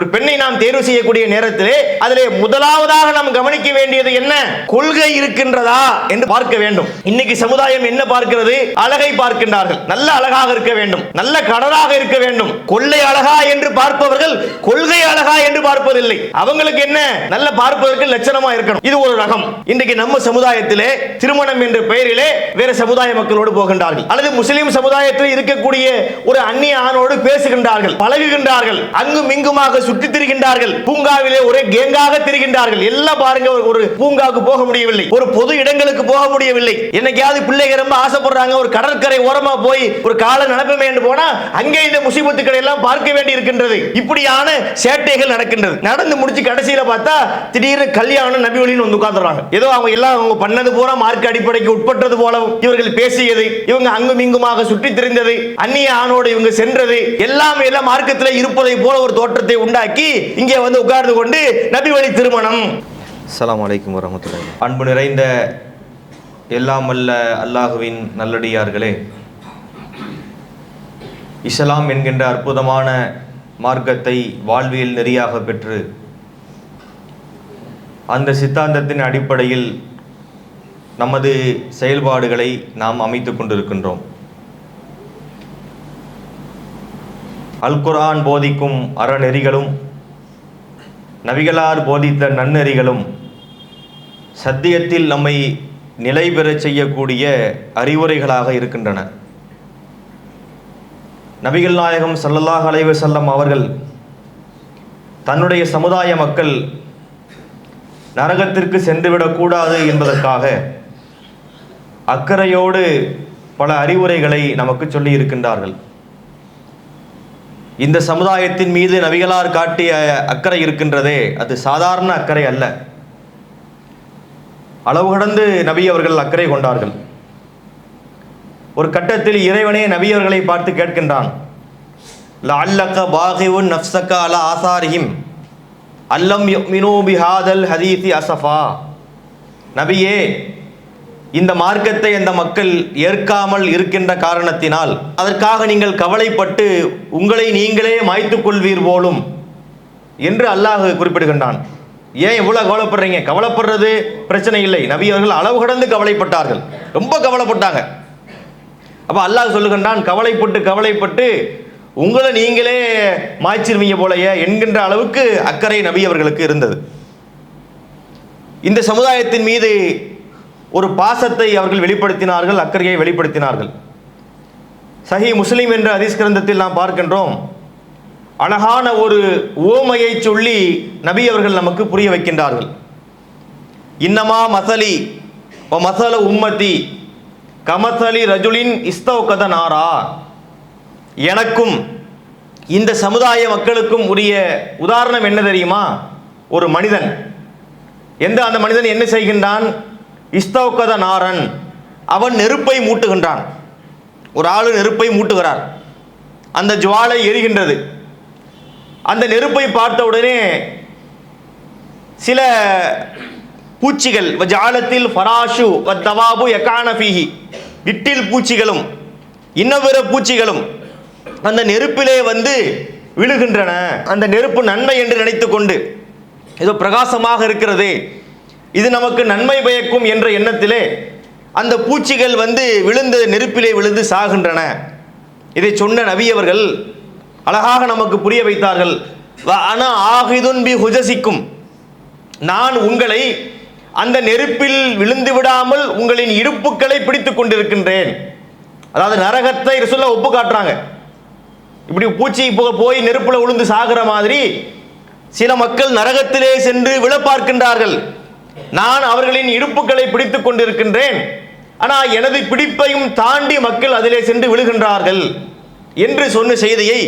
ஒரு பெண்ணை நாம் தேர்வு செய்யக்கூடிய நேரத்திலே அதிலே முதலாவதாக நாம் கவனிக்க வேண்டியது என்ன? கொள்கை இருக்கின்றதா என்று பார்க்க வேண்டும். இன்னைக்கு சமுதாயம் என்ன பார்க்கிறது? அழகை பார்க்கின்றார்கள். நல்ல அழகாக இருக்க வேண்டும். நல்ல கடலாக இருக்க வேண்டும். கொள்ளை அழகா என்று பார்ப்பவர்கள் கொள்கை அழகா என்று பார்ப்பதில்லை. அவங்களுக்கு என்ன? நல்ல பார்ப்பதற்கு லட்சணமா இருக்கணும். இது ஒரு ரகம். இன்றைக்கு நம்ம சமுதாயத்திலே திருமணம் என்ற பெயரிலே வேற சமுதாய மக்களோடு போகின்றார்கள். அல்லது முஸ்லிம் சமுதாயத்தில் இருக்கக்கூடிய ஒரு அந்நிய ஆணோடு பேசுகின்றார்கள் பழகுகின்றார்கள். அங்கும் இங்குமாக சுற்றி திரிகின்றார்கள். பூங்காவிலே ஒரே கேங்காக திரிகின்றார்கள். எல்லாம் பாருங்க ஒரு- பூங்காவுக்கு போக முடியவில்லை. ஒரு பொது இடங்களுக்கு போக முடியவில்லை. என்னைக்காவது பிள்ளைங்க ரொம்ப ஆசைப்படுறாங்க. ஒரு கடற்கரை ஓரமா போய் ஒரு காலம் நடப்பமே என்று போனா அங்கே இந்த முசிபத்துக்களை எல்லாம் பார்க்க வேண்டி இருக்கின்றது இப்படியான சேட்டைகள் நடக்கின்றது. நடந்து முடிச்சு கடைசியில பார்த்தா திடீர்னு கல்யாணம் நபி வழின்னு வந்து உட்கார்ந்துறாங்க ஏதோ அவங்க எல்லாம் அவங்க பண்ணது பூரா மார்க் அடிப்படைக்கு உட்பட்டது போலவும் இவர்கள் பேசியது இவங்க அங்கும் இங்குமாக சுற்றி திரிந்தது அந்நிய ஆணோடு இவங்க சென்றது எல்லாம் எல்லாம் மார்க்கத்தில் இருப்பதை போல ஒரு தோற்றத்தை உண்டு உண்டாக்கி இங்கே வந்து உட்கார்ந்து கொண்டு நபி வழி திருமணம். அஸ்ஸலாமு அலைக்கும் வரமத்துல்லாஹி அன்பு நிறைந்த எல்லாம் அல்ல அல்லாஹுவின் நல்லடியார்களே இஸ்லாம் என்கின்ற அற்புதமான மார்க்கத்தை வாழ்வியல் நெறியாக பெற்று அந்த சித்தாந்தத்தின் அடிப்படையில் நமது செயல்பாடுகளை நாம் அமைத்துக் கொண்டிருக்கின்றோம். அல்குரான் போதிக்கும் அறநெறிகளும் நபிகளார் போதித்த நன்னெறிகளும் சத்தியத்தில் நம்மை நிலை பெறச் செய்யக்கூடிய அறிவுரைகளாக இருக்கின்றன. நபிகள் நாயகம் சல்லல்லாஹ் அலைவு செல்லம் அவர்கள் தன்னுடைய சமுதாய மக்கள் நரகத்திற்கு சென்றுவிடக்கூடாது என்பதற்காக அக்கறையோடு பல அறிவுரைகளை நமக்கு சொல்லி இருக்கின்றார்கள் இந்த சமுதாயத்தின் மீது நபிகளார் காட்டிய அக்கறை இருக்கின்றதே அது சாதாரண அக்கறை அல்ல. அளவு கடந்து நபி அவர்கள் அக்கறை கொண்டார்கள். ஒரு கட்டத்தில் இறைவனே நபி அவர்களை பார்த்து கேட்கின்றான் லஅல்லக பாகிவுன் நஃப்ஸக அலா ஆசாரிஹிம் அல்லம் யுமினூ பிஹாதல் ஹதீசி அசஃபா? நபியே இந்த மார்க்கத்தை அந்த மக்கள் ஏற்காமல் இருக்கின்ற காரணத்தினால் அதற்காக நீங்கள் கவலைப்பட்டு உங்களை நீங்களே மாய்த்துக் கொள்வீர் போலும் என்று அல்லாஹ் குறிப்பிடுகின்றான். ஏன் இவ்வளோ கவலைப்படுறீங்க? கவலைப்படுறது பிரச்சனை இல்லை. நபி அவர்கள் அளவு கடந்து கவலைப்பட்டார்கள். ரொம்ப கவலைப்பட்டாங்க. அப்போ அல்லாஹ் சொல்லுகின்றான் கவலைப்பட்டு கவலைப்பட்டு உங்களை நீங்களே மாய்ச்சிருவீங்க போலயே என்கின்ற அளவுக்கு அக்கறை நபி அவர்களுக்கு இருந்தது. இந்த சமுதாயத்தின் மீது ஒரு பாசத்தை அவர்கள் வெளிப்படுத்தினார்கள் அக்கறையை வெளிப்படுத்தினார்கள். சஹி முஸ்லீம் என்ற ஹதீஸ் கிரந்தத்தில் நாம் பார்க்கின்றோம் அழகான ஒரு ஓமையை சொல்லி நபி அவர்கள் நமக்கு புரிய வைக்கின்றார்கள். இன்னமா மசலி ஓ மசல உம்மத்தி கமசலி ரஜுலின் இஸ்தௌகத நாரா. எனக்கும் இந்த சமுதாய மக்களுக்கும் உரிய உதாரணம் என்ன தெரியுமா? ஒரு மனிதன். எந்த அந்த மனிதன் என்ன செய்கின்றான்? இஸ்தௌகத நாரன். அவன் நெருப்பை மூட்டுகின்றான். ஒரு ஆளு நெருப்பை மூட்டுகிறார். அந்த ஜுவாலை எரிகின்றது. அந்த நெருப்பை பார்த்த உடனே சில பூச்சிகள் ஜாலத்தில் ஃபராஷு தவாபு எக்கானபிஹி விட்டில் பூச்சிகளும் இன்னும் பூச்சிகளும் அந்த நெருப்பிலே வந்து விழுகின்றன. அந்த நெருப்பு நன்மை என்று நினைத்து கொண்டு ஏதோ பிரகாசமாக இருக்கிறது. இது நமக்கு நன்மை பயக்கும் என்ற எண்ணத்திலே அந்த பூச்சிகள் வந்து விழுந்து நெருப்பிலே விழுந்து சாகின்றன இதை சொன்ன நவியவர்கள் அழகாக நமக்கு புரிய வைத்தார்கள். ஆனால் ஆகிதுன் பி ஹுஜசிக்கும். நான் உங்களை அந்த நெருப்பில் விழுந்து விடாமல் உங்களின் இடுப்புகளை பிடித்துக் கொண்டிருக்கின்றேன். அதாவது நரகத்தை சொல்ல ஒப்பு காட்டுறாங்க. இப்படி பூச்சி போ- போய் நெருப்புல விழுந்து சாகிற மாதிரி சில மக்கள் நரகத்திலே சென்று விழ பார்க்கின்றார்கள் நான் அவர்களின் இடுப்புகளை பிடித்துக் கொண்டிருக்கின்றேன். ஆனால் எனது பிடிப்பையும் தாண்டி மக்கள் அதிலே சென்று விழுகின்றார்கள் என்று சொன்ன செய்தியை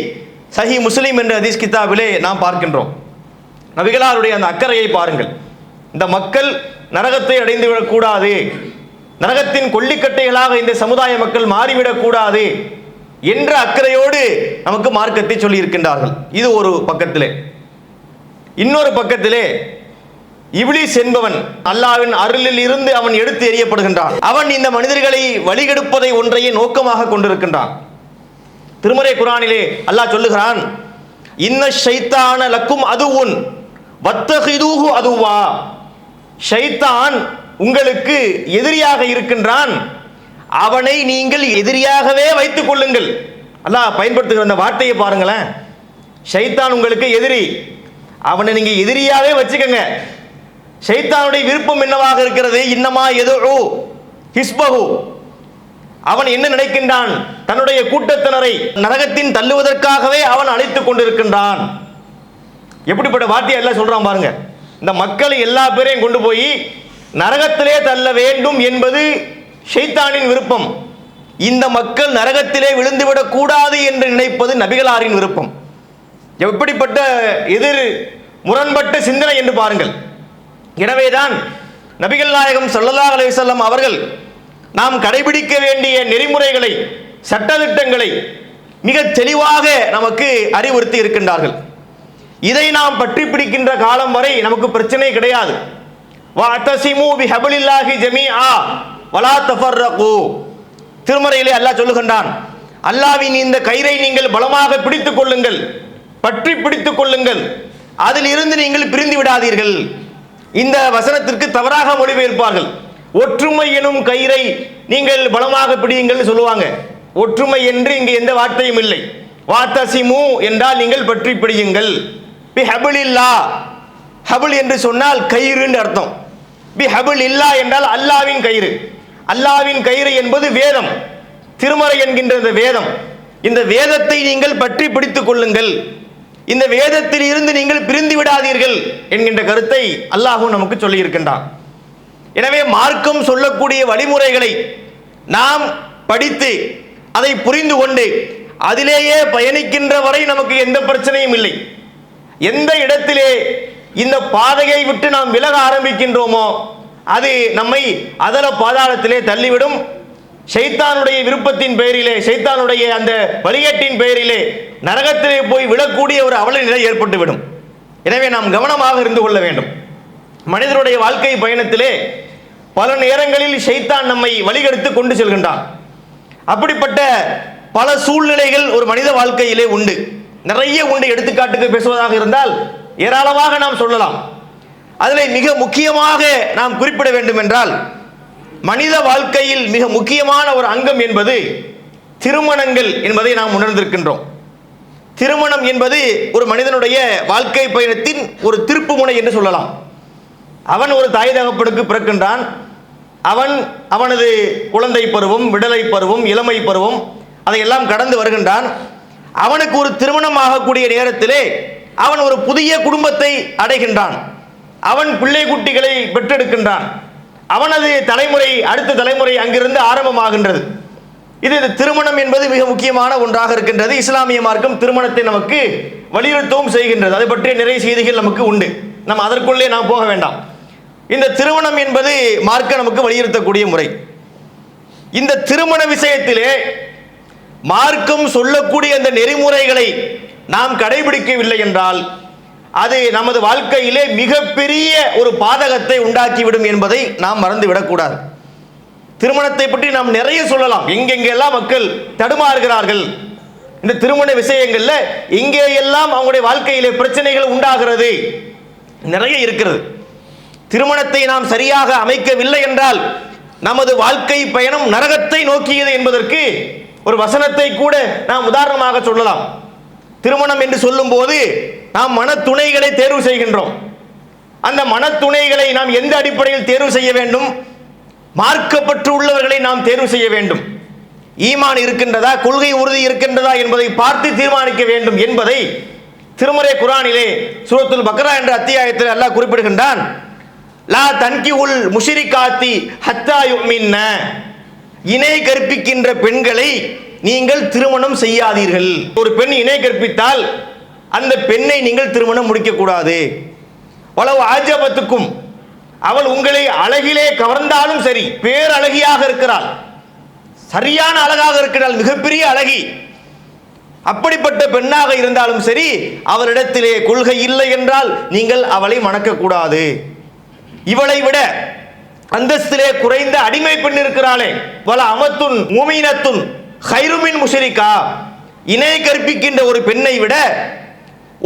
சஹி முஸ்லீம் என்ற ஹதீஸ் கிதாபிலே நாம் பார்க்கின்றோம். நபிகளாருடைய அந்த அக்கறையை பாருங்கள். இந்த மக்கள் நரகத்தை அடைந்து விடக்கூடாது நரகத்தின் கொல்லிக்கட்டைகளாக இந்த சமுதாய மக்கள் மாறிவிடக்கூடாது என்ற அக்கறையோடு நமக்கு மார்க்கத்தை சொல்லி இருக்கின்றார்கள் இது ஒரு பக்கத்திலே. இன்னொரு பக்கத்திலே இப்ளீஸ் என்பவன் அல்லாவின் அருளில் இருந்து அவன் எடுத்து எறியப்படுகின்றான். அவன் இந்த மனிதர்களை வழிகெடுப்பதை ஒன்றையே நோக்கமாக கொண்டிருக்கின்றான். திருமறை குரானிலே அல்லாஹ் சொல்லுகிறான் இன்ன ஷைத்தான லக்கும் அது உன் வத்தகிதூகு அதுவா. ஷைத்தான் உங்களுக்கு எதிரியாக இருக்கின்றான். அவனை நீங்கள் எதிரியாகவே வைத்துக் கொள்ளுங்கள். அல்லாஹ் பயன்படுத்துகிற அந்த வார்த்தையை பாருங்களேன். ஷைத்தான் உங்களுக்கு எதிரி. அவனை நீங்க எதிரியாவே வச்சுக்கோங்க. ஷைத்தானுடைய விருப்பம் என்னவாக இருக்கிறது? இன்னமா எதோ ஹிஸ்பகு அவன் என்ன நினைக்கின்றான்? தன்னுடைய கூட்டத்தினரை நரகத்தின் தள்ளுவதற்காகவே அவன் அழைத்துக் கொண்டிருக்கின்றான். எப்படிப்பட்ட வார்த்தையை எல்லாம் சொல்றான் பாருங்க. இந்த மக்களை எல்லா பேரையும் கொண்டு போய் நரகத்திலே தள்ள வேண்டும் என்பது ஷைத்தானின் விருப்பம். இந்த மக்கள் நரகத்திலே விழுந்துவிடக் கூடாது என்று நினைப்பது நபிகளாரின் விருப்பம். எப்படிப்பட்ட எதிர் முரண்பட்ட சிந்தனை என்று பாருங்கள். எனவேதான் நபிகள் நாயகம் சொல்லலா அலைஹி அவர்கள் நாம் கடைபிடிக்க வேண்டிய நெறிமுறைகளை சட்டத்திட்டங்களை மிக தெளிவாக நமக்கு அறிவுறுத்தி இருக்கின்றார்கள். இதை நாம் பற்றி பிடிக்கின்ற காலம் வரை நமக்கு பிரச்சனை கிடையாது. வலா திருமறையிலே அல்லாஹ் சொல்லுகின்றான் அல்லாவின் இந்த கயிறை நீங்கள் பலமாக பிடித்துக் கொள்ளுங்கள் பற்றி பிடித்துக் கொள்ளுங்கள். அதில் இருந்து நீங்கள் பிரிந்து விடாதீர்கள். இந்த வசனத்திற்கு தவறாக மொழிபெயர்ப்பார்கள். ஒற்றுமை எனும் கயிறை நீங்கள் பலமாக பிடியுங்கள் சொல்லுவாங்க. ஒற்றுமை என்று இங்கு எந்த வார்த்தையும் இல்லை. வாத்தசிமு என்றால் நீங்கள் பற்றி பிடியுங்கள். பி ஹபுல் இல்லா ஹபுல் என்று சொன்னால் கயிறுன்னு அர்த்தம். பி ஹபுல் இல்லா என்றால் அல்லாவின் கயிறு. அல்லாவின் கயிறு என்பது வேதம். திருமறை என்கின்ற இந்த வேதம். இந்த வேதத்தை நீங்கள் பற்றி பிடித்துக் கொள்ளுங்கள். இந்த வேதத்தில் இருந்து நீங்கள் பிரிந்து விடாதீர்கள் என்கின்ற கருத்தை அல்லாஹும் நமக்கு சொல்லி இருக்கின்றான் எனவே மார்க்கம் சொல்லக்கூடிய வழிமுறைகளை நாம் படித்து அதை புரிந்து கொண்டு அதிலேயே பயணிக்கின்ற வரை நமக்கு எந்த பிரச்சனையும் இல்லை. எந்த இடத்திலே இந்த பாதையை விட்டு நாம் விலக ஆரம்பிக்கின்றோமோ அது நம்மை அதல பாதாளத்திலே தள்ளிவிடும். ஷைத்தானுடைய விருப்பத்தின் பெயரிலே ஷைத்தானுடைய அந்த வழிகேட்டின் பெயரிலே நரகத்திலே போய் விழக்கூடிய ஒரு அவல நிலை ஏற்பட்டுவிடும். எனவே நாம் கவனமாக இருந்து கொள்ள வேண்டும். மனிதனுடைய வாழ்க்கை பயணத்திலே பல நேரங்களில் ஷைத்தான் நம்மை வழிகெடுத்து கொண்டு செல்கின்றான். அப்படிப்பட்ட பல சூழ்நிலைகள் ஒரு மனித வாழ்க்கையிலே உண்டு. நிறைய உண்டு எடுத்துக்காட்டுக்கு பேசுவதாக இருந்தால் ஏராளமாக நாம் சொல்லலாம். அதில் மிக முக்கியமாக நாம் குறிப்பிட வேண்டும் என்றால் மனித வாழ்க்கையில் மிக முக்கியமான ஒரு அங்கம் என்பது திருமணங்கள் என்பதை நாம் உணர்ந்திருக்கின்றோம். திருமணம் என்பது ஒரு மனிதனுடைய வாழ்க்கை பயணத்தின் ஒரு திருப்புமுனை என்று சொல்லலாம். அவன் ஒரு தாய் தகப்பனுக்கு பிறக்கின்றான். அவன் அவனது குழந்தை பருவம் விடலை பருவம் இளமை பருவம் அதையெல்லாம் கடந்து வருகின்றான். அவனுக்கு ஒரு திருமணம் ஆகக்கூடிய நேரத்திலே அவன் ஒரு புதிய குடும்பத்தை அடைகின்றான். அவன் பிள்ளை குட்டிகளை பெற்றெடுக்கின்றான். அவனது தலைமுறை அடுத்த தலைமுறை அங்கிருந்து ஆரம்பமாகின்றது. இது திருமணம் என்பது மிக முக்கியமான ஒன்றாக இருக்கின்றது. இஸ்லாமிய மார்க்கம் திருமணத்தை நமக்கு வலியுறுத்தவும் செய்கின்றது. அதை பற்றிய நிறைய செய்திகள் நமக்கு உண்டு. நம்ம அதற்குள்ளே நாம் போக வேண்டாம். இந்த திருமணம் என்பது மார்க்க நமக்கு வலியுறுத்தக்கூடிய முறை. இந்த திருமண விஷயத்திலே மார்க்கம் சொல்லக்கூடிய அந்த நெறிமுறைகளை நாம் கடைபிடிக்கவில்லை என்றால் அது நமது வாழ்க்கையிலே மிகப்பெரிய ஒரு பாதகத்தை உண்டாக்கிவிடும் என்பதை நாம் மறந்துவிடக்கூடாது. திருமணத்தை பற்றி நாம் நிறைய சொல்லலாம். எங்கெங்கெல்லாம் மக்கள் தடுமாறுகிறார்கள். இந்த திருமண விஷயங்கள்ல எங்கே எல்லாம் அவங்களுடைய வாழ்க்கையிலே பிரச்சனைகள் உண்டாகிறது. நிறைய இருக்கிறது. திருமணத்தை நாம் சரியாக அமைக்கவில்லை என்றால் நமது வாழ்க்கை பயணம் நரகத்தை நோக்கியது என்பதற்கு ஒரு வசனத்தை கூட நாம் உதாரணமாக சொல்லலாம். திருமணம் என்று சொல்லும்போது நாம் மனத்துணைகளை தேர்வு செய்கின்றோம். அந்த மனத்துணைகளை நாம் எந்த அடிப்படையில் தேர்வு செய்ய வேண்டும்? மார்க்கப்பற்று உள்ளவர்களை நாம் தேர்வு செய்ய வேண்டும். ஈமான் இருக்கின்றதா? கொள்கை உறுதி இருக்கின்றதா? என்பதை பார்த்து தீர்மானிக்க வேண்டும் என்பதை திருமறை குரானிலே சூரத்துல் பக்ரா என்ற அத்தியாயத்தில் அல்லாஹ் குறிப்பிடுகின்றான். லா தன்கி உல் முஷிரிகாத்தி ஹத்தா யுமின்ன. இணை கற்பிக்கின்ற பெண்களை நீங்கள் திருமணம் செய்யாதீர்கள். ஒரு பெண் இணை கற்பித்தால் அந்த பெண்ணை நீங்கள் திருமணம் முடிக்கக்கூடாது. வளவு ஆஜபத்துக்கும் அவள் உங்களை அழகிலே கவர்ந்தாலும் சரி பேரழகியாக இருக்கிறாள். சரியான அழகாக இருக்கிறாள் மிகப்பெரிய அழகி. அப்படிப்பட்ட பெண்ணாக இருந்தாலும் சரி அவரிடத்திலே கொள்கை இல்லை என்றால் நீங்கள் அவளை மணக்கக்கூடாது. இவளை விட அந்தஸ்திலே குறைந்த அடிமை பெண் இருக்கிறாளே. பல அமத்துன் மூமீனத்துன் ஹைருமின் முஷரிக்கா இணை கற்பிக்கின்ற ஒரு பெண்ணை விட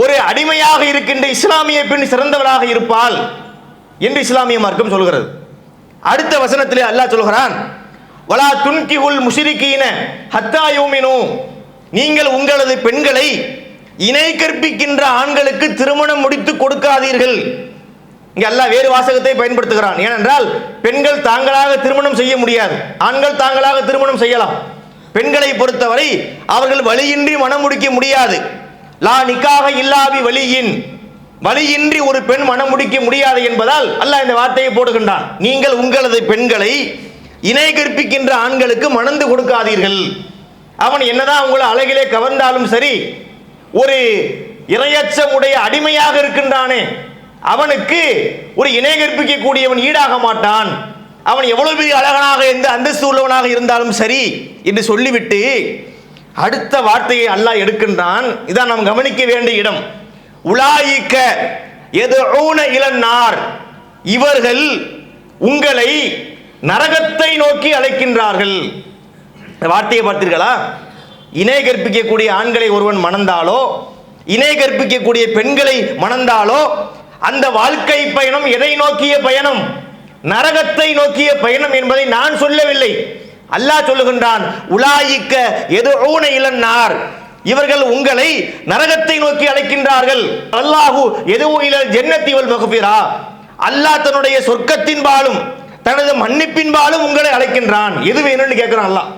ஒரு அடிமையாக இருக்கின்ற இஸ்லாமிய பெண் சிறந்தவளாக இருப்பாள் என்று இஸ்லாமிய மார்க்கம் சொல்கிறது. அடுத்த வசனத்திலே அல்லாஹ் சொல்கிறான் வலா துன்கிஹுல் முஷிரிக்கீன ஹத்தா யோமினோ. நீங்கள் உங்களது பெண்களை இணை கற்பிக்கின்ற ஆண்களுக்கு திருமணம் முடித்து கொடுக்காதீர்கள். இங்கே எல்லாம் வேறு வாசகத்தை பயன்படுத்துகிறான். ஏனென்றால் பெண்கள் தாங்களாக திருமணம் செய்ய முடியாது. ஆண்கள் தாங்களாக திருமணம் செய்யலாம். பெண்களை பொறுத்தவரை அவர்கள் வழியின்றி மனம் முடிக்க முடியாது. லா நிக்காக இல்லாவி வழியின் வழியின்றி ஒரு பெண் மனம் முடிக்க முடியாது என்பதால் அல்லாஹ் இந்த வார்த்தையை போடுகின்றான். நீங்கள் உங்களது பெண்களை இணை கற்பிக்கின்ற ஆண்களுக்கு மணந்து கொடுக்காதீர்கள். அவன் என்னதான் உங்களை அழகிலே கவர்ந்தாலும் சரி ஒரு இரையச்சமுடைய அடிமையாக இருக்கின்றானே அவனுக்கு ஒரு இணை கற்பிக்கக்கூடியவன் ஈடாக மாட்டான். அவன் எவ்வளவு பெரிய அழகனாக எந்த அந்தஸ்து உள்ளவனாக இருந்தாலும் சரி என்று சொல்லிவிட்டு அடுத்த வார்த்தையை அல்லாஹ் எடுக்கின்றான். இதான் நாம் கவனிக்க வேண்டிய இடம். உலாயிக்க எது இளநார் இவர்கள் உங்களை நரகத்தை நோக்கி அழைக்கின்றார்கள். இந்த வார்த்தையை பார்த்தீர்களா? இணை கற்பிக்கக்கூடிய ஆண்களை ஒருவன் மணந்தாலோ இணை கற்பிக்கக்கூடிய பெண்களை மணந்தாலோ அந்த வாழ்க்கை பயணம் எதை நோக்கிய பயணம்? நரகத்தை நோக்கிய பயணம் என்பதை நான் சொல்லவில்லை. அல்லாஹ் சொல்லுகின்றான் உலாயிக்க எது ஊன இளநார் இவர்கள் உங்களை நரகத்தை நோக்கி அழைக்கின்றார்கள். அல்லாஹு எதுவும் இல ஜென்னத்தீவல் வல் அல்லாஹ் தன்னுடைய சொர்க்கத்தின்பாலும் தனது மன்னிப்பின்பாலும் உங்களை அழைக்கின்றான். எது வேணும்னு கேட்கிறான் அல்லாஹ்.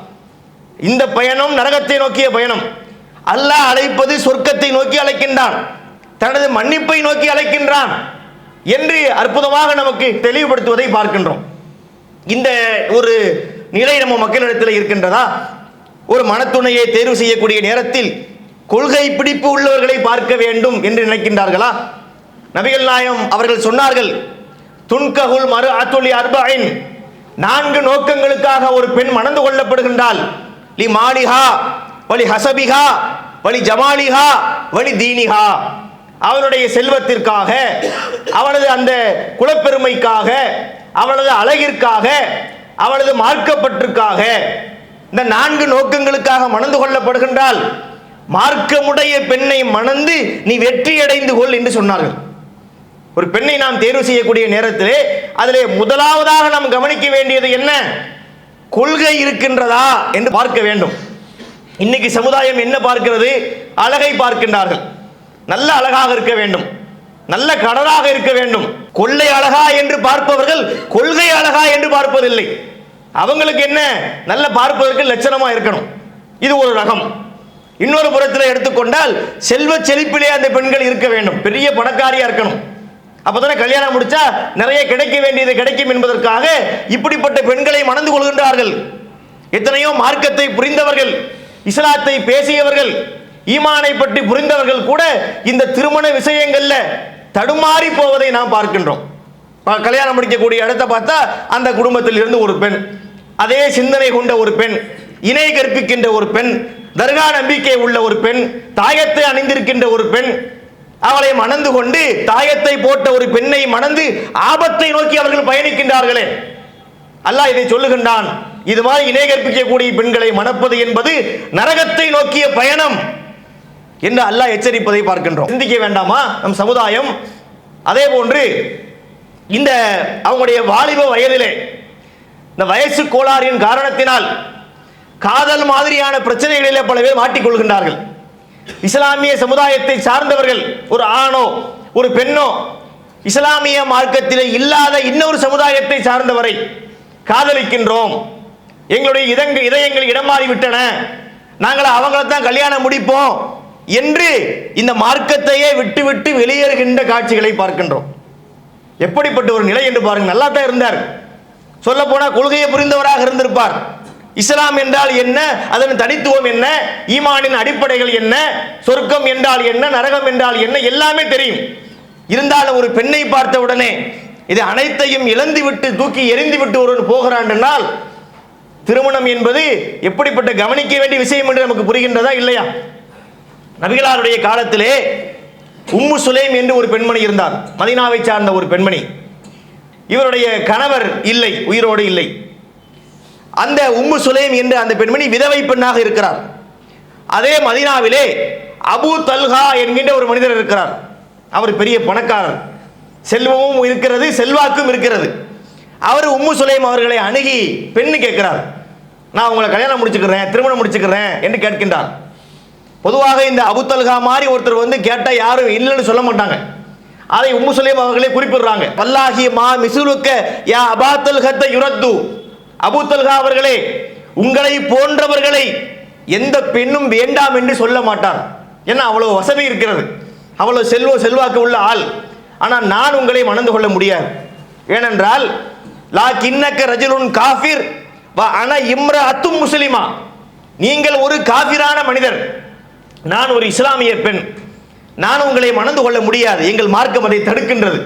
இந்த பயணம் நரகத்தை நோக்கிய பயணம். அல்லாஹ் அழைப்பது சொர்க்கத்தை நோக்கி அழைக்கின்றான். தனது மன்னிப்பை நோக்கி அழைக்கின்றான் என்று அற்புதமாக நமக்கு தெளிவுபடுத்துவதை பார்க்கின்றோம். இந்த ஒரு நிலை நம்ம மக்களிடத்தில் இருக்கின்றதா? ஒரு மனத்துணையை தேர்வு செய்யக்கூடிய நேரத்தில் கொள்கை பிடிப்பு உள்ளவர்களை பார்க்க வேண்டும் என்று நினைக்கின்றார்களா? நபிகள் நாயம் அவர்கள் சொன்னார்கள் துன்ககுல் மறு அத்துலி அர்பாயின் நான்கு நோக்கங்களுக்காக ஒரு பெண் மணந்து கொள்ளப்படுகின்றால் லி மாலிஹா வலி ஹசபிஹா வலி ஜமாலிஹா வலி தீனிஹா. அவளுடைய செல்வத்திற்காக அவனது அந்த குலப்பெருமைக்காக அவளது அழகிற்காக அவளது மார்க்கப்பற்றுக்காக இந்த நான்கு நோக்கங்களுக்காக மணந்து கொள்ளப்படுகின்றால் மார்க்கமுடைய பெண்ணை மணந்து நீ வெற்றி அடைந்து கொள் என்று சொன்னார்கள். ஒரு பெண்ணை நாம் தேர்வு செய்யக்கூடிய நேரத்திலே அதிலே முதலாவதாக நாம் கவனிக்க வேண்டியது என்ன? கொள்கை இருக்கின்றதா என்று பார்க்க வேண்டும். இன்னைக்கு சமுதாயம் என்ன பார்க்கிறது? அழகை பார்க்கின்றார்கள். நல்ல அழகாக இருக்க வேண்டும். நல்ல கடலாக இருக்க வேண்டும். கொள்ளை அழகா என்று பார்ப்பவர்கள் கொள்கை அழகா என்று பார்ப்பதில்லை. அவங்களுக்கு என்ன? நல்ல பார்ப்பதற்கு லட்சணமா இருக்கணும். இது ஒரு ரகம். இன்னொரு புறத்தில் எடுத்துக்கொண்டால் செல்வ செழிப்பிலே அந்த பெண்கள் இருக்க வேண்டும். பெரிய பணக்காரியா இருக்கணும். அப்பதானே கல்யாணம் முடிச்சா நிறைய கிடைக்க வேண்டியது கிடைக்கும் என்பதற்காக இப்படிப்பட்ட பெண்களை மணந்து கொள்கின்றார்கள். எத்தனையோ மார்க்கத்தை புரிந்தவர்கள் இஸ்லாத்தை பேசியவர்கள் ஈமானை பற்றி புரிந்தவர்கள் கூட இந்த திருமண விஷயங்கள்ல தடுமாறி போவதை நாம் பார்க்கின்றோம். கல்யாணம் முடிக்கக்கூடிய இடத்தை பார்த்தா அந்த குடும்பத்தில் இருந்து ஒரு பெண் அதே சிந்தனை கொண்ட ஒரு பெண் இணை கற்பிக்கின்ற ஒரு பெண் தர்கா நம்பிக்கை உள்ள ஒரு பெண் தாயத்தை அணிந்திருக்கின்ற ஒரு பெண் அவளை மணந்து கொண்டு தாயத்தை போட்ட ஒரு பெண்ணை மணந்து ஆபத்தை நோக்கி அவர்கள் பயணிக்கின்றார்களே. அல்லாஹ் இதை சொல்லுகின்றான். இது மாதிரி இணை கற்பிக்கக்கூடிய பெண்களை மணப்பது என்பது நரகத்தை நோக்கிய பயணம். என்று அல்லாஹ் எச்சரிப்பதை பார்க்கின்றோம். சிந்திக்க வேண்டாமா? நம் சமுதாயம் அதே போன்று இந்த அவங்களுடைய வாலிப வயதிலே இந்த வயசு கோளாறின் காரணத்தினால் காதல் மாதிரியான பிரச்சனைகளிலே பல பேர் மாட்டிக்கொள்கின்றார்கள். இஸ்லாமிய சமுதாயத்தை சார்ந்தவர்கள் ஒரு ஆணோ ஒரு பெண்ணோ இஸ்லாமிய மார்க்கத்திலே இல்லாத இன்னொரு சமுதாயத்தை சார்ந்தவரை காதலிக்கின்றோம். எங்களுடைய இதங்க இதயங்கள் இடம் மாறிவிட்டன. நாங்கள் அவங்கள தான் கல்யாணம் முடிப்போம். என்று இந்த மார்க்கத்தையே விட்டுவிட்டு வெளியேறுகின்ற காட்சிகளை பார்க்கின்றோம். எப்படிப்பட்ட ஒரு நிலை என்று பாருங்கள். நல்லா தான் இருந்தார். சொல்ல போனால் கொள்கையை புரிந்தவராக இருந்திருப்பார். இஸ்லாம் என்றால் என்ன? அதன் தனித்துவம் என்ன? ஈமானின் அடிப்படைகள் என்ன? சொர்க்கம் என்றால் என்ன? நரகம் என்றால் என்ன? எல்லாமே தெரியும். இருந்தாலும் ஒரு பெண்ணை பார்த்த உடனே இது அனைத்தையும் இழந்து விட்டு தூக்கி எரிந்து விட்டு ஒருவன் போகிறான் என்றால் திருமணம் என்பது எப்படிப்பட்ட கவனிக்க வேண்டிய விஷயம் என்று நமக்கு புரிகின்றதா இல்லையா? நபிகளாருடைய காலத்திலே உம்மு சுலேம் என்று ஒரு பெண்மணி இருந்தார். மதீனாவை சார்ந்த ஒரு பெண்மணி. இவருடைய கணவர் இல்லை உயிரோடு இல்லை. அந்த உம்மு சுலேம் என்ற அந்த பெண்மணி விதவை பெண்ணாக இருக்கிறார். அதே மதினாவிலே அபு தல்ஹா என்கின்ற ஒரு மனிதர் இருக்கிறார். அவர் பெரிய பணக்காரர். செல்வமும் இருக்கிறது செல்வாக்கும் இருக்கிறது. அவர் உம்மு சுலேம் அவர்களை அணுகி பெண்ணு கேட்கிறார். நான் உங்களை கல்யாணம் முடிச்சுக்கிறேன் திருமணம் முடிச்சுக்கிறேன் என்று கேட்கின்றார். பொதுவாக இந்த அபுத்தல்கா மாதிரி ஒருத்தர் வந்து கேட்டால் யாரும் இல்லைன்னு சொல்ல மாட்டாங்க. அதை உம்மு சுலேம் அவர்களே குறிப்பிடுறாங்க. வல்லாஹி மா மிசுலுக்க யா அபாத்தல்கத்தை யுரத்து. அபுத்தல்கா அவர்களே உங்களை போன்றவர்களை எந்த பெண்ணும் வேண்டாம் என்று சொல்ல மாட்டார். ஏன்னா அவ்வளவு வசதி இருக்கிறது. அவ்வளவு செல்வ செல்வாக்கு உள்ள ஆள். ஆனால் நான் உங்களை மணந்து கொள்ள முடியாது. ஏனென்றால் லா கிண்ணக்க ரஜுலுன் காஃபிர் வ அன இம்ர அத்தும் முஸ்லிமா. நீங்கள் ஒரு காபிரான மனிதர். நான் ஒரு இஸ்லாமிய பெண். நான் உங்களை மணந்து கொள்ள முடியாது. எங்கள் மார்க்கம் அதை தடுக்கின்றது.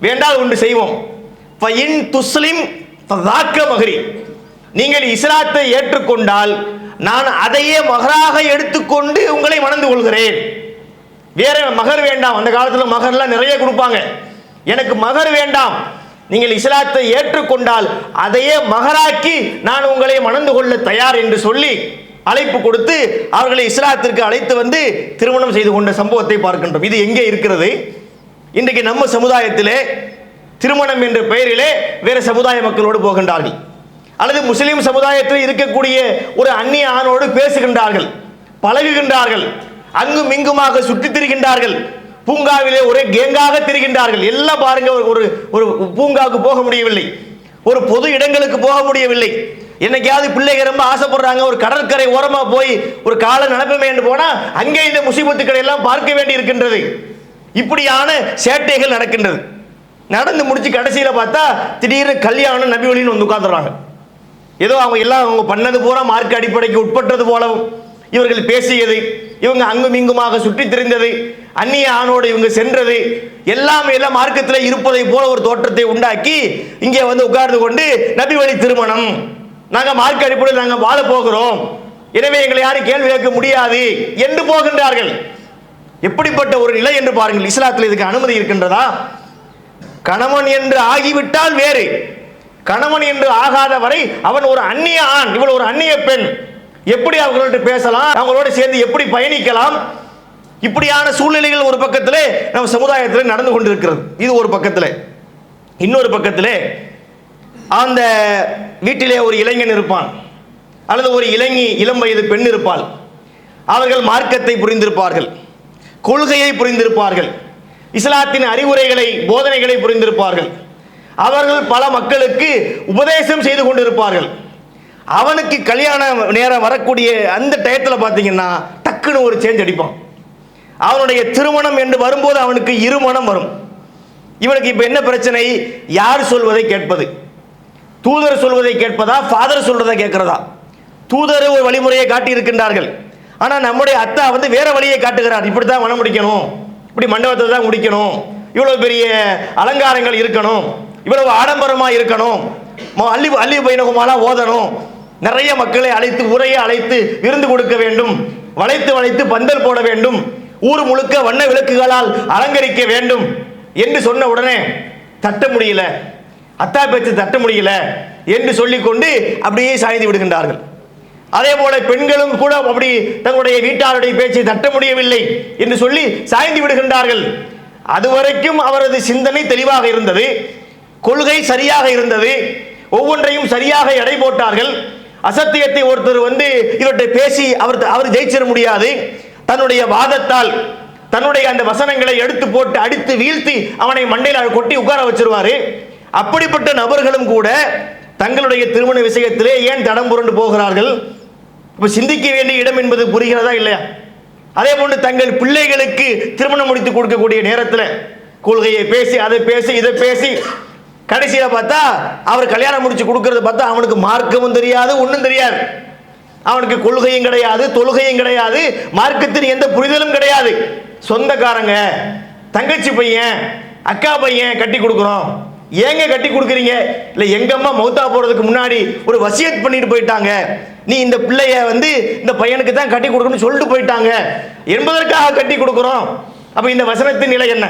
வேண்டால் ஒன்று செய்வோம். துஸ்லிம் மகரி நீங்கள் இஸ்லாத்தை ஏற்றுக்கொண்டால் நான் அதையே மகராக எடுத்துக்கொண்டு உங்களை மணந்து கொள்கிறேன். வேற மகர் வேண்டாம். அந்த காலத்தில் மகர்லாம் நிறைய கொடுப்பாங்க. எனக்கு மகர் வேண்டாம். நீங்கள் இஸ்லாத்தை ஏற்றுக்கொண்டால் அதையே மகராக்கி நான் உங்களை மணந்து கொள்ள தயார் என்று சொல்லி அழைப்பு கொடுத்து அவர்களை இஸ்லாத்திற்கு அழைத்து வந்து திருமணம் செய்து கொண்ட சம்பவத்தை பார்க்கின்றோம். இது எங்கே இருக்கிறது? இன்றைக்கு நம்ம சமுதாயத்திலே திருமணம் என்ற பெயரிலே வேற சமுதாய மக்களோடு போகின்றார்கள். அல்லது முஸ்லீம் சமுதாயத்தில் இருக்கக்கூடிய ஒரு அந்நிய ஆணோடு பேசுகின்றார்கள் பழகுகின்றார்கள் அங்கும் இங்குமாக சுற்றித் திரிகின்றார்கள் பூங்காவிலே ஒரே கேங்காக திரிகின்றார்கள். எல்லாம் பாருங்க ஒரு- ஒரு ஒரு பூங்காவுக்கு போக முடியவில்லை. ஒரு பொது இடங்களுக்கு போக முடியவில்லை. என்னைக்காவது பிள்ளைங்க ரொம்ப ஆசைப்படுறாங்க ஒரு கடற்கரை ஓரமா போய் ஒரு காலை நடப்பமே என்று போனா அங்கே இந்த முசிபத்துக்களை எல்லாம் பார்க்க வேண்டி இருக்கின்றது. இப்படியான சேட்டைகள் நடக்கின்றது. நடந்து முடிச்சு கடைசியில பார்த்தா திடீர்னு கல்யாணம் நபி வழின்னு வந்து உட்காந்துடுறாங்க ஏதோ அவங்க எல்லாம் அவங்க பண்ணது பூரா மார்க் அடிப்படைக்கு உட்பட்டது போலவும். இவர்கள் பேசியது இவங்க அங்கும் இங்குமாக சுற்றி திரிந்தது அந்நிய ஆணோடு இவங்க சென்றது எல்லாமே எல்லாம் மார்க்கத்தில் இருப்பதை போல ஒரு தோற்றத்தை உண்டாக்கி இங்கே வந்து உட்கார்ந்து கொண்டு நபி வழி திருமணம். நாங்கள் மார்க் அடிப்படையில் நாங்கள் வாழ போகிறோம். எனவே எங்களை யாரும் கேள்வி கேட்க முடியாது. என்று போகின்றார்கள். எப்படிப்பட்ட ஒரு நிலை என்று பாருங்கள். இஸ்லாத்தில் இதுக்கு அனுமதி இருக்கின்றதா? கணவன் என்று ஆகிவிட்டால் வேறு. கணவன் என்று ஆகாத வரை அவன் ஒரு அந்நிய ஆண் இவள் ஒரு அந்நிய பெண். எப்படி அவர்களோடு பேசலாம்? அவங்களோட சேர்ந்து எப்படி பயணிக்கலாம்? இப்படியான சூழ்நிலைகள் ஒரு பக்கத்திலே நம்ம சமுதாயத்தில் நடந்து கொண்டிருக்கிறது. இது ஒரு பக்கத்தில். இன்னொரு பக்கத்திலே அந்த வீட்டிலே ஒரு இளைஞன் இருப்பான். அல்லது ஒரு இளைஞி இளம் வயது பெண் இருப்பாள். அவர்கள் மார்க்கத்தை புரிந்திருப்பார்கள். கொள்கையை புரிந்திருப்பார்கள். இஸ்லாத்தின் அறிவுரைகளை போதனைகளை புரிந்திருப்பார்கள். அவர்கள் பல மக்களுக்கு உபதேசம் செய்து கொண்டிருப்பார்கள். அவனுக்கு கல்யாண நேரம் வரக்கூடிய அந்த டயத்தில் பார்த்தீங்கன்னா டக்குன்னு ஒரு சேஞ்ச் அடிப்பான். அவனுடைய திருமணம் என்று வரும்போது அவனுக்கு இருமணம் வரும். இவனுக்கு இப்போ என்ன பிரச்சனை? யார் சொல்வதை கேட்பது? தூதர் சொல்வதை கேட்பதா? ஃபாதர் சொல்றதை கேட்கிறதா? தூதர் ஒரு வழிமுறையை காட்டி இருக்கின்றார்கள் ஆனால் நம்முடைய அத்தா வந்து வேற வழியை காட்டுகிறார். இப்படி தான் மனம் முடிக்கணும். இப்படி மண்டபத்தை தான் முடிக்கணும். இவ்வளோ பெரிய அலங்காரங்கள் இருக்கணும். இவ்வளவு ஆடம்பரமாக இருக்கணும். ம- அள்ளி அள்ளி பைனகுமாலாம் ஓதணும். நிறைய மக்களை அழைத்து ஊரையே அழைத்து விருந்து கொடுக்க வேண்டும். வளைத்து வளைத்து பந்தல் போட வேண்டும். ஊர் முழுக்க வண்ண விளக்குகளால் அலங்கரிக்க வேண்டும். என்று சொன்ன உடனே தட்ட முடியல. அத்தா பேச்சு தட்ட முடியல என்று சொல்லிக்கொண்டு அப்படியே சாய்ந்து விடுகின்றார்கள். அதே போல பெண்களும் கூட அப்படி தங்களுடைய வீட்டாருடைய பேச்சை தட்ட முடியவில்லை என்று சொல்லி சாய்ந்து விடுகின்றார்கள். அதுவரைக்கும் அவரது சிந்தனை தெளிவாக இருந்தது. கொள்கை சரியாக இருந்தது. ஒவ்வொன்றையும் சரியாக எடை போட்டார்கள். அசத்தியத்தை ஒருத்தர் வந்து இவற்றை பேசி அவர் அவர் ஜெயிச்சிட முடியாது. தன்னுடைய வாதத்தால் தன்னுடைய அந்த வசனங்களை எடுத்து போட்டு அடித்து வீழ்த்தி அவனை மண்டையில் கொட்டி உட்கார வச்சிருவாரு. அப்படிப்பட்ட நபர்களும் கூட தங்களுடைய திருமண விஷயத்திலே ஏன் தடம் புரண்டு போகிறார்கள்? இப்போ சிந்திக்க வேண்டிய இடம் என்பது புரிகிறதா இல்லையா? அதே போன்று தங்கள் பிள்ளைகளுக்கு திருமணம் முடித்து கொடுக்கக்கூடிய நேரத்தில் கொள்கையை பேசி அதை பேசி இதை பேசி கடைசியில் பார்த்தா அவர் கல்யாணம் முடிச்சு கொடுக்கறது பார்த்தா அவனுக்கு மார்க்கமும் தெரியாது ஒன்றும் தெரியாது. அவனுக்கு கொள்கையும் கிடையாது தொழுகையும் கிடையாது மார்க்கத்தின் எந்த புரிதலும் கிடையாது. சொந்தக்காரங்க தங்கச்சி பையன் அக்கா பையன் கட்டி கொடுக்குறோம். ஏங்க கட்டி கொடுக்குறீங்க? இல்லை எங்கள் அம்மா மௌத்தா போகிறதுக்கு முன்னாடி ஒரு வசியத் பண்ணிட்டு போயிட்டாங்க. நீ இந்த பிள்ளைய வந்து இந்த பையனுக்கு தான் கட்டி கொடுக்கணும்னு சொல்லிட்டு போயிட்டாங்க. என்பதற்காக கட்டி கொடுக்குறோம். அப்போ இந்த வசனத்தின் நிலை என்ன?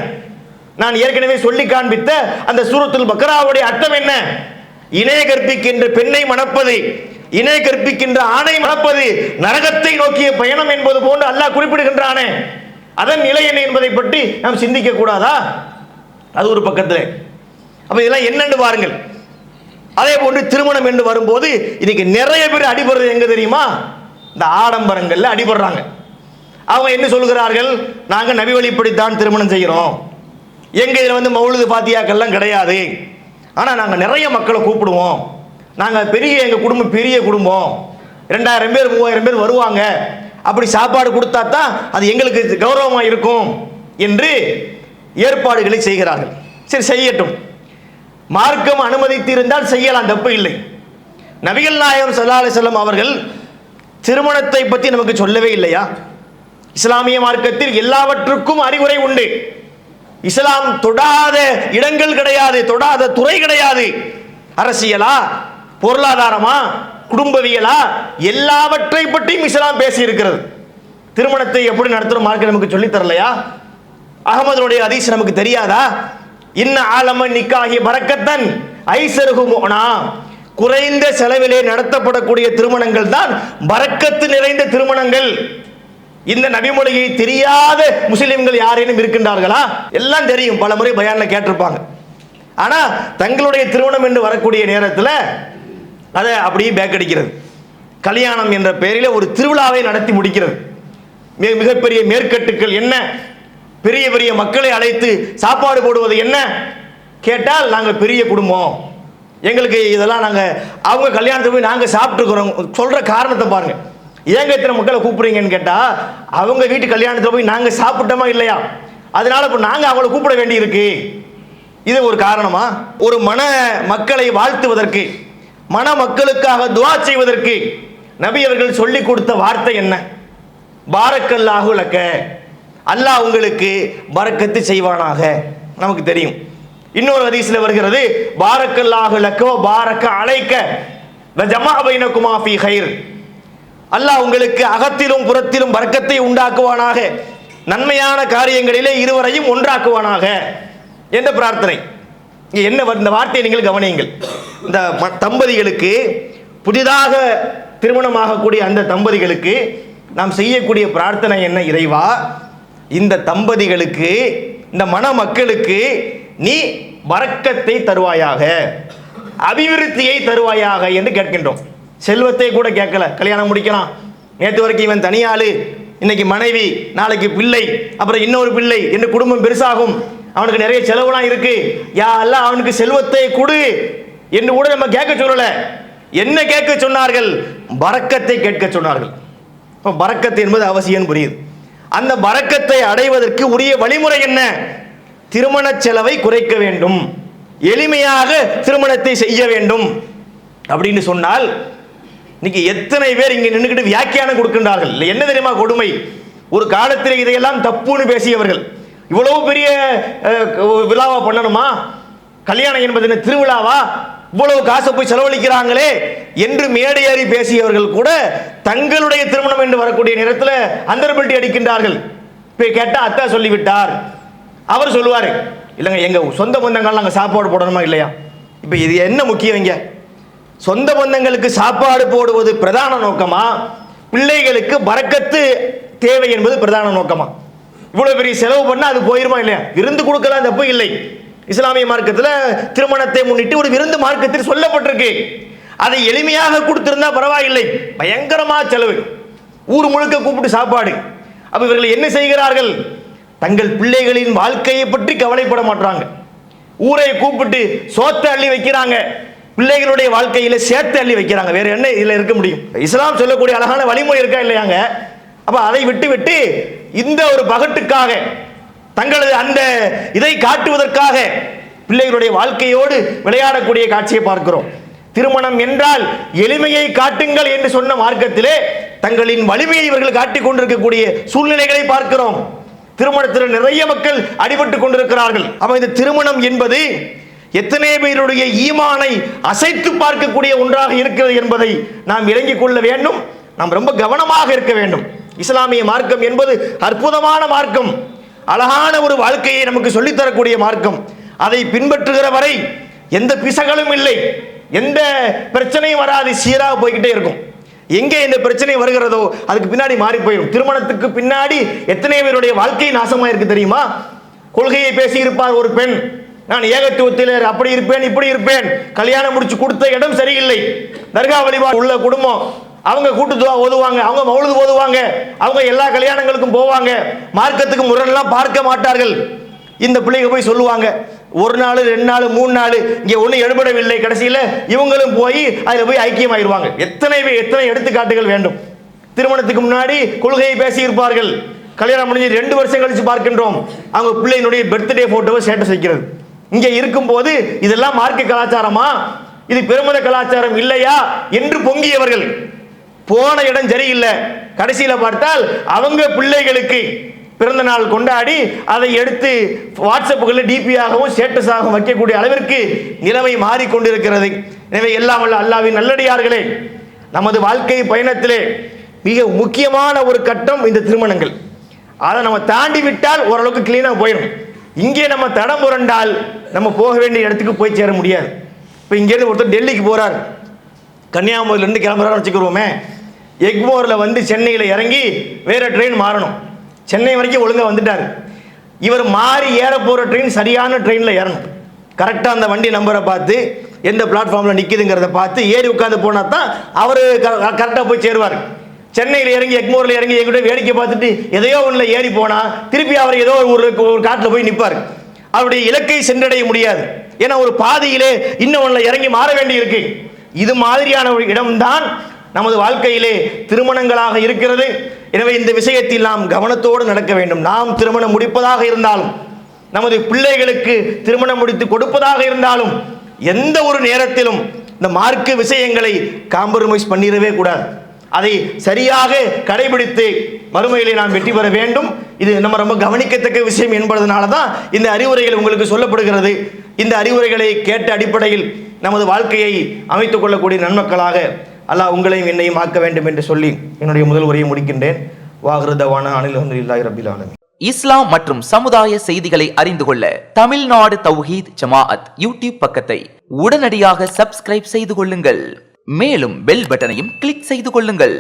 நான் ஏற்கனவே சொல்லி காண்பித்த அந்த சூரத்துல் பக்ராவுடைய அர்த்தம் என்ன? இணைய கற்பிக்கின்ற பெண்ணை மணப்பது இணை கற்பிக்கின்ற ஆணை மணப்பது நரகத்தை நோக்கிய பயணம் என்பது போன்று அல்லாஹ் குறிப்பிடுகின்றானே. அதன் நிலை என்ன என்பதை பற்றி நாம் சிந்திக்க கூடாதா அது ஒரு பக்கத்தில். அப்ப இதெல்லாம் என்னென்று பாருங்கள். அதே போன்று திருமணம் என்று வரும்போது இன்னைக்கு நிறைய பேர் அடிபடுறது எங்க தெரியுமா? இந்த ஆடம்பரங்கள்ல அடிபடுறாங்க. அவங்க என்ன சொல்கிறார்கள் நாங்க நபி வழிப்படித்தான் திருமணம் செய்கிறோம். எங்க இதுல வந்து மௌலுது பாத்தியாக்கள்லாம் கிடையாது. ஆனா நாங்க நிறைய மக்களை கூப்பிடுவோம். நாங்க பெரிய எங்க குடும்பம் பெரிய குடும்பம். ரெண்டாயிரம் பேர் மூவாயிரம் பேர் வருவாங்க. அப்படி சாப்பாடு கொடுத்தா தான் அது எங்களுக்கு கௌரவமாக இருக்கும் என்று ஏற்பாடுகளை செய்கிறார்கள். சரி செய்யட்டும். மார்க்கம் அனுமதித்திருந்தால் செய்யலாம் தப்பு இல்லை. நபிகள் நாயகம் சல்லா அலிசல்லம் அவர்கள் திருமணத்தை பற்றி நமக்கு சொல்லவே இல்லையா? இஸ்லாமிய மார்க்கத்தில் எல்லாவற்றுக்கும் அறிவுரை உண்டு. இஸ்லாம் தொடாத இடங்கள் கிடையாது தொடாத துறை கிடையாது. அரசியலா? பொருளாதாரமா? குடும்பவியலா? எல்லாவற்றை பற்றியும் இஸ்லாம் பேசி இருக்கிறது திருமணத்தை எப்படி நடத்துற மார்க்கம் நமக்கு சொல்லித் தரலையா? அகமதுடைய ஹதீஸ் நமக்கு தெரியாதா? இன்ன ஆலம நிக்காகி பறக்கத்தன் ஐசருகு மோனா குறைந்த செலவிலே நடத்தப்படக்கூடிய திருமணங்கள் தான் பறக்கத்து நிறைந்த திருமணங்கள். இந்த நபிமொழியை தெரியாத முஸ்லிம்கள் யாரேனும் இருக்கின்றார்களா? எல்லாம் தெரியும் பல முறை பயான்ல கேட்டிருப்பாங்க. ஆனா தங்களுடைய திருமணம் என்று வரக்கூடிய நேரத்தில் அதை அப்படியே பேக் அடிக்கிறது. கல்யாணம் என்ற பெயரில் ஒரு திருவிழாவை நடத்தி முடிக்கிறது. மிக மிகப்பெரிய மேற்கட்டுக்கள் என்ன? பெரிய பெரிய மக்களை அழைத்து சாப்பாடு போடுவது என்ன? கேட்டால் நாங்கள் பெரிய குடும்பம். எங்களுக்கு இதெல்லாம் நாங்கள் அவங்க கல்யாணத்தை போய் நாங்கள் சாப்பிட்ருக்குறோம் சொல்கிற காரணத்தை பாருங்கள் ஏங்க இத்தனை மக்களை கூப்பிடுறீங்கன்னு கேட்டால் அவங்க வீட்டு கல்யாணத்தில் போய் நாங்கள் சாப்பிட்டோமா இல்லையா? அதனால இப்போ நாங்கள் அவங்கள கூப்பிட வேண்டியிருக்கு. இது ஒரு காரணமா? ஒரு மன மக்களை வாழ்த்துவதற்கு மன மக்களுக்காக துவா செய்வதற்கு நபி அவர்கள் சொல்லி கொடுத்த வார்த்தை என்ன? பாரக்கல்லாகுலக்க அல்லாஹ் உங்களுக்கு பறக்கத்து செய்வானாக. நமக்கு தெரியும். இன்னொரு ஹதீஸ்ல வருகிறது பாரக்கல்லாஹு லக்கோ பாரக்க அழைக்க ஜமா ஹைர் அல்லாஹ் உங்களுக்கு அகத்திலும் புறத்திலும் வர்க்கத்தை உண்டாக்குவானாக. நன்மையான காரியங்களிலே இருவரையும் ஒன்றாக்குவானாக. என்ற பிரார்த்தனை. என்ன வ- இந்த வார்த்தையை நீங்கள் கவனியுங்கள். இந்த ம- தம்பதிகளுக்கு புதிதாக திருமணமாகக்கூடிய அந்த தம்பதிகளுக்கு நாம் செய்யக்கூடிய பிரார்த்தனை என்ன? இறைவா இந்த தம்பதிகளுக்கு இந்த மணமக்களுக்கு நீ வரக்கத்தை தருவாயாக அபிவிருத்தியை தருவாயாக என்று கேட்கின்றோம். செல்வத்தை கூட கேட்கல. கல்யாணம் முடிக்கலாம். நேற்று வரைக்கும் இவன் தனியாளு. இன்னைக்கு மனைவி நாளைக்கு பிள்ளை அப்புறம் இன்னொரு பிள்ளை என்று குடும்பம் பெருசாகும். அவனுக்கு நிறைய செலவுலாம் இருக்கு. யா அல்ல அவனுக்கு செல்வத்தை கொடு என்று கூட நம்ம கேட்க சொல்லல. என்ன கேட்க சொன்னார்கள்? பறக்கத்தை கேட்க சொன்னார்கள். இப்போ என்பது அவசியம் புரியுது. அந்த வரக்கத்தை அடைவதற்கு உரிய வழிமுறை என்ன? திருமண செலவை குறைக்க வேண்டும். எளிமையாக திருமணத்தை செய்ய வேண்டும். அப்படின்னு சொன்னால் இன்னைக்கு எத்தனை பேர் இங்கே நின்றுக்கிட்டு வியாக்கியானம் கொடுக்கின்றார்கள்? இல்லை என்ன தெரியுமா கொடுமை? ஒரு காலத்தில் இதையெல்லாம் தப்புன்னு பேசியவர்கள். இவ்வளவு பெரிய விழாவா பண்ணணுமா? கல்யாணம் என்பது என்ன திருவிழாவா? இவ்வளவு காசை போய் செலவழிக்கிறாங்களே என்று மேடையேறி பேசியவர்கள் கூட தங்களுடைய திருமணம் என்று வரக்கூடிய நேரத்தில் அந்தர்பல்ட்டி அடிக்கின்றார்கள். இப்போ கேட்டால் அத்தா சொல்லிவிட்டார். அவர் சொல்லுவார் இல்லைங்க எங்கள் சொந்த பந்தங்கள் நாங்கள் சாப்பாடு போடணுமா இல்லையா? இப்போ இது என்ன முக்கியம் இங்கே? சொந்த பந்தங்களுக்கு சாப்பாடு போடுவது பிரதான நோக்கமா? பிள்ளைகளுக்கு பறக்கத்து தேவை என்பது பிரதான நோக்கமா? இவ்வளவு பெரிய செலவு பண்ணால் அது போயிருமா இல்லையா? விருந்து கொடுக்கலாம் தப்பு இல்லை. இஸ்லாமிய மார்க்கத்தில் திருமணத்தை முன்னிட்டு ஒரு விருந்து மார்க்கத்தில் சொல்லப்பட்டிருக்கு. அதை எளிமையாக கொடுத்திருந்தா பரவாயில்லை. பயங்கரமா செலவு. ஊர் முழுக்க கூப்பிட்டு சாப்பாடு. அப்ப இவர்கள் என்ன செய்கிறார்கள்? தங்கள் பிள்ளைகளின் வாழ்க்கையை பற்றி கவலைப்பட மாட்டாங்க. ஊரை கூப்பிட்டு சோத்தை அள்ளி வைக்கிறாங்க. பிள்ளைகளுடைய வாழ்க்கையில சேர்த்து அள்ளி வைக்கிறாங்க. வேற என்ன இதுல இருக்க முடியும்? இஸ்லாம் சொல்லக்கூடிய அழகான வழிமுறை இருக்கா இல்லையாங்க? அப்ப அதை விட்டு விட்டு இந்த ஒரு பகட்டுக்காக தங்களது அந்த இதை காட்டுவதற்காக பிள்ளைகளுடைய வாழ்க்கையோடு விளையாடக்கூடிய காட்சியை பார்க்கிறோம். திருமணம் என்றால் எளிமையை காட்டுங்கள் என்று சொன்ன மார்க்கத்திலே தங்களின் வலிமையை இவர்கள் காட்டிக் கொண்டிருக்கக்கூடிய சூழ்நிலைகளை பார்க்கிறோம். திருமணத்தில் நிறைய மக்கள் அடிபட்டு கொண்டிருக்கிறார்கள். அப்ப இந்த திருமணம் என்பது எத்தனை பேருடைய ஈமானை அசைத்து பார்க்கக்கூடிய ஒன்றாக இருக்கிறது என்பதை நாம் விளங்கிக் கொள்ள வேண்டும். நாம் ரொம்ப கவனமாக இருக்க வேண்டும். இஸ்லாமிய மார்க்கம் என்பது அற்புதமான மார்க்கம். அழகான ஒரு வாழ்க்கையை நமக்கு சொல்லித் தரக்கூடிய மார்க்கம். அதை பின்பற்றுகிற வரை எந்த பிசகளும் இல்லை. எந்த பிரச்சனையும் வராது சீராக போய்கிட்டே இருக்கும். எங்கே இந்த பிரச்சனை வருகிறதோ அதுக்கு பின்னாடி மாறி போயிடும். திருமணத்துக்கு பின்னாடி எத்தனை பேருடைய வாழ்க்கை நாசமாக இருக்கு தெரியுமா? கொள்கையை பேசி இருப்பார் ஒரு பெண். நான் ஏகத்துவத்தில் அப்படி இருப்பேன் இப்படி இருப்பேன். கல்யாணம் முடிச்சு கொடுத்த இடம் சரியில்லை. தர்கா வழிபாடு உள்ள குடும்பம். அவங்க கூட்டுத்துவா ஓதுவாங்க அவங்க மவுழுது ஓதுவாங்க அவங்க எல்லா கல்யாணங்களுக்கும் போவாங்க. மார்க்கத்துக்கு முரணெல்லாம் பார்க்க மாட்டார்கள். இந்த பிள்ளைங்க போய் சொல்லுவாங்க ஒரு நாள் ரெண்டு நாள் மூணு நாள் இங்கே ஒன்றும் எடுபடவில்லை. கடைசியில் இவங்களும் போய் அதில் போய் ஐக்கியமாயிருவாங்க. எத்தனை எத்தனை எடுத்துக்காட்டுகள் வேண்டும்? திருமணத்துக்கு முன்னாடி கொள்கையை பேசியிருப்பார்கள். கல்யாணம் முடிஞ்சு ரெண்டு வருஷம் கழித்து பார்க்கின்றோம். அவங்க பிள்ளையினுடைய பர்த்டே ஃபோட்டோவை ஸ்டேட்டஸ் வைக்கிறது. இங்கே இருக்கும்போது இதெல்லாம் மார்க்க கலாச்சாரமா? இது பெருமத கலாச்சாரம் இல்லையா? என்று பொங்கியவர்கள். போன இடம் சரியில்லை. கடைசியில் பார்த்தால் அவங்க பிள்ளைகளுக்கு பிறந்த நாள் கொண்டாடி அதை எடுத்து வாட்ஸ்அப்புகளில் டிபியாகவும் ஸ்டேட்டஸாகவும் வைக்கக்கூடிய அளவிற்கு நிலைமை மாறிக்கொண்டிருக்கிறது. எனவே எல்லாம் வல்ல அல்லாவின் நல்லடியார்களே நமது வாழ்க்கை பயணத்திலே மிக முக்கியமான ஒரு கட்டம் இந்த திருமணங்கள். அதை நம்ம தாண்டி விட்டால் ஓரளவுக்கு கிளீனாக போயிடும். இங்கே நம்ம தடம் புரண்டால் நம்ம போக வேண்டிய இடத்துக்கு போய் சேர முடியாது. இப்போ இங்கேருந்து ஒருத்தர் டெல்லிக்கு போகிறார் கன்னியாகுமரியிலேருந்து கிளம்புறாரு வச்சுக்கிறோமே எக்மோரில் வந்து சென்னையில் இறங்கி வேற ட்ரெயின் மாறணும். சென்னை வரைக்கும் ஒழுங்காக வந்துட்டார். இவர் மாறி ஏற போகிற ட்ரெயின் சரியான ட்ரெயினில் ஏறணும். கரெக்டாக அந்த வண்டி நம்பரை பார்த்து எந்த பிளாட்ஃபார்மில் நிற்கிதுங்கிறத பார்த்து ஏறி உட்காந்து போனால் தான் அவர் கரெக்டாக போய் சேருவார். சென்னையில் இறங்கி எக்மோரில் இறங்கி எங்கிட்ட வேடிக்கை பார்த்துட்டு எதையோ ஒன்றில் ஏறி போனால் திருப்பி அவர் ஏதோ ஒரு ஒரு காட்டில் போய் நிற்பார் அவருடைய இலக்கை சென்றடைய முடியாது. ஏன்னா ஒரு பாதையிலே இன்னும் ஒன்றில் இறங்கி மாற வேண்டி இருக்கு இது மாதிரியான ஒரு இடம்தான் நமது வாழ்க்கையிலே திருமணங்களாக இருக்கிறது. எனவே இந்த விஷயத்தில் நாம் கவனத்தோடு நடக்க வேண்டும். நாம் திருமணம் முடிப்பதாக இருந்தாலும் நமது பிள்ளைகளுக்கு திருமணம் முடித்து கொடுப்பதாக இருந்தாலும் எந்த ஒரு நேரத்திலும் இந்த மார்க்க விஷயங்களை காம்ப்ரமைஸ் பண்ணிடவே கூடாது. அதை சரியாக கடைபிடித்து மறுமையிலே நாம் வெற்றி பெற வேண்டும். இது நம்ம ரொம்ப கவனிக்கத்தக்க விஷயம் என்பதனால தான் இந்த அறிவுரைகள் உங்களுக்கு சொல்லப்படுகிறது. இந்த அறிவுரைகளை கேட்ட அடிப்படையில் நமது வாழ்க்கையை அமைத்துக் கொள்ளக்கூடிய நன்மக்களாக அல்லாஹ் உங்களையும் என்னையும் ஆக்க வேண்டும் என்று சொல்லி என்னுடைய முதல் உரையை முடிக்கின்றேன். வாகிருதவான அனில் அஹமதுல்லாஹி ரபில் இஸ்லாம் மற்றும் சமுதாய செய்திகளை அறிந்து கொள்ள தமிழ்நாடு தௌஹீத் ஜமாஅத் யூடியூப் பக்கத்தை உடனடியாக சப்ஸ்கிரைப் செய்து கொள்ளுங்கள். மேலும் பெல் பட்டனையும் கிளிக் செய்து கொள்ளுங்கள்.